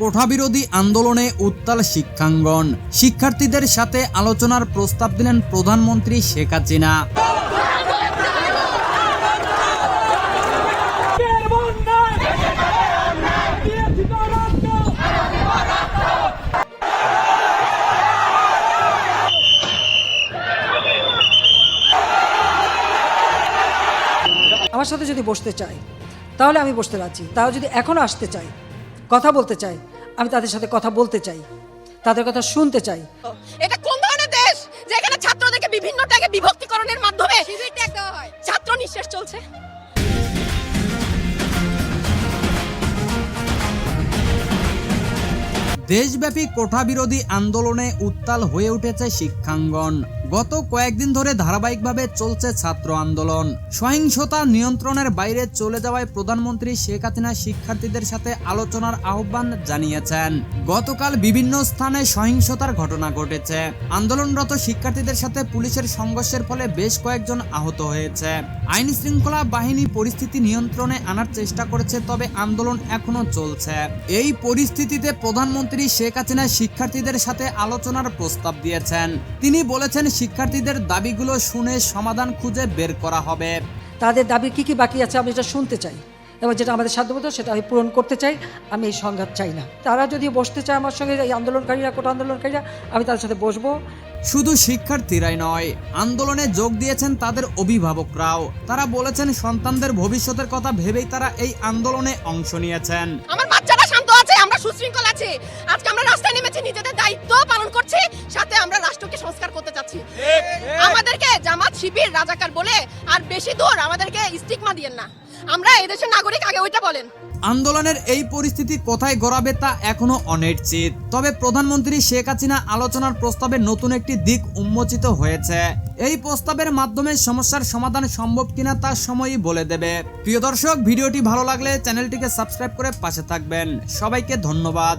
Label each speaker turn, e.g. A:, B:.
A: কোঠাবিরোধী আন্দোলনে উত্তাল শিক্ষাঙ্গন। শিক্ষার্থীদের সাথে আলোচনার প্রস্তাব দিলেন প্রধানমন্ত্রী শেখ হাসিনা।
B: আমার সাথে যদি বসতে চায়, তাহলে আমি বসতে রাজি। তাও যদি এখনও আসতে চায়, কথা বলতে চায় আমি তাদের সাথে কথা বলতে চাই তাদের কথা শুনতে চাই।
C: এটা কোন ধরনের দেশ যেখানে ছাত্রদেরকে বিভিন্ন ট্যাগে বিভক্তিকরণের মাধ্যমে ছাত্র নিঃশেষ চলছে?
A: দেশব্যাপী কোঠাবিরোধী আন্দোলনে উত্তাল হয়ে উঠেছে শিক্ষাঙ্গন। গত কয়েকদিন ধরে ধারাবাহিকভাবে চলছে ছাত্র আন্দোলন। সহিংসতা নিয়ন্ত্রণের বাইরে চলে যাওয়ায় প্রধানমন্ত্রী শেখ হাসিনা শিক্ষার্থীদের সাথে আলোচনার আহ্বান জানিয়েছেন। গতকাল বিভিন্ন স্থানে সহিংসতার ঘটনা ঘটেছে। আন্দোলনরত শিক্ষার্থীদের সাথে পুলিশের সংঘর্ষের ফলে বেশ কয়েকজন আহত হয়েছে। আইন শৃঙ্খলা বাহিনী পরিস্থিতি নিয়ন্ত্রণে আনার চেষ্টা করেছে, তবে আন্দোলন এখনও চলছে। এই পরিস্থিতিতে প্রধানমন্ত্রী শেখ হাসিনা শিক্ষার্থীদের সাথে আলোচনার প্রস্তাব দিয়েছেন। তিনি বলেছেন শিক্ষার্থীদের দাবিগুলো শুনে সমাধান খুঁজে বের করা হবে।
B: তাদের দাবি কি কি বাকি আছে আমি এটা শুনতে চাই। এবং যেটা আমাদের সাধ্যমতো সেটা আমি পূরণ করতে চাই আমি এই সংঘাত চাই না। তারা যদি বসতে চায় আমার সঙ্গে এই আন্দোলনকারীরা কোটা আন্দোলনকারীরা আমি তাদের সাথে বসবো।
A: শুধু শিক্ষার্থীরাই নয় আন্দোলনে যোগ দিয়েছেন তাদের অভিভাবকরাও। তারা বলেছেন সন্তানদের ভবিষ্যতের কথা ভেবেই তারা এই আন্দোলনে অংশ নিয়েছেন।
C: আমার আমরা সুশৃঙ্খল আছি। আজকে আমরা রাস্তায় নেমেছি নিজেদের দায়িত্ব পালন করছি সাথে আমরা রাষ্ট্রকে সংস্কার করতে চাচ্ছি। আমাদেরকে জামাত শিবির রাজাকার বলে আর বেশি দূর আমাদেরকে স্টিগমা দিয়েন না। আমরা এদেশের নাগরিক আগে ওইটা বলেন।
A: আন্দোলনের এই পরিস্থিতি কোথায় গড়াবে তা এখনও অনিশ্চিত। তবে প্রধানমন্ত্রী শেখ হাসিনা আলোচনার প্রস্তাবে নতুন একটি দিক উন্মোচিত হয়েছে। এই প্রস্তাবের মাধ্যমে সমস্যার সমাধান সম্ভব কিনা তার সময়ই বলে দেবে। প্রিয় দর্শক, ভিডিওটি ভালো লাগলে চ্যানেলটিকে সাবস্ক্রাইব করে পাশে থাকবেন। সবাইকে ধন্যবাদ।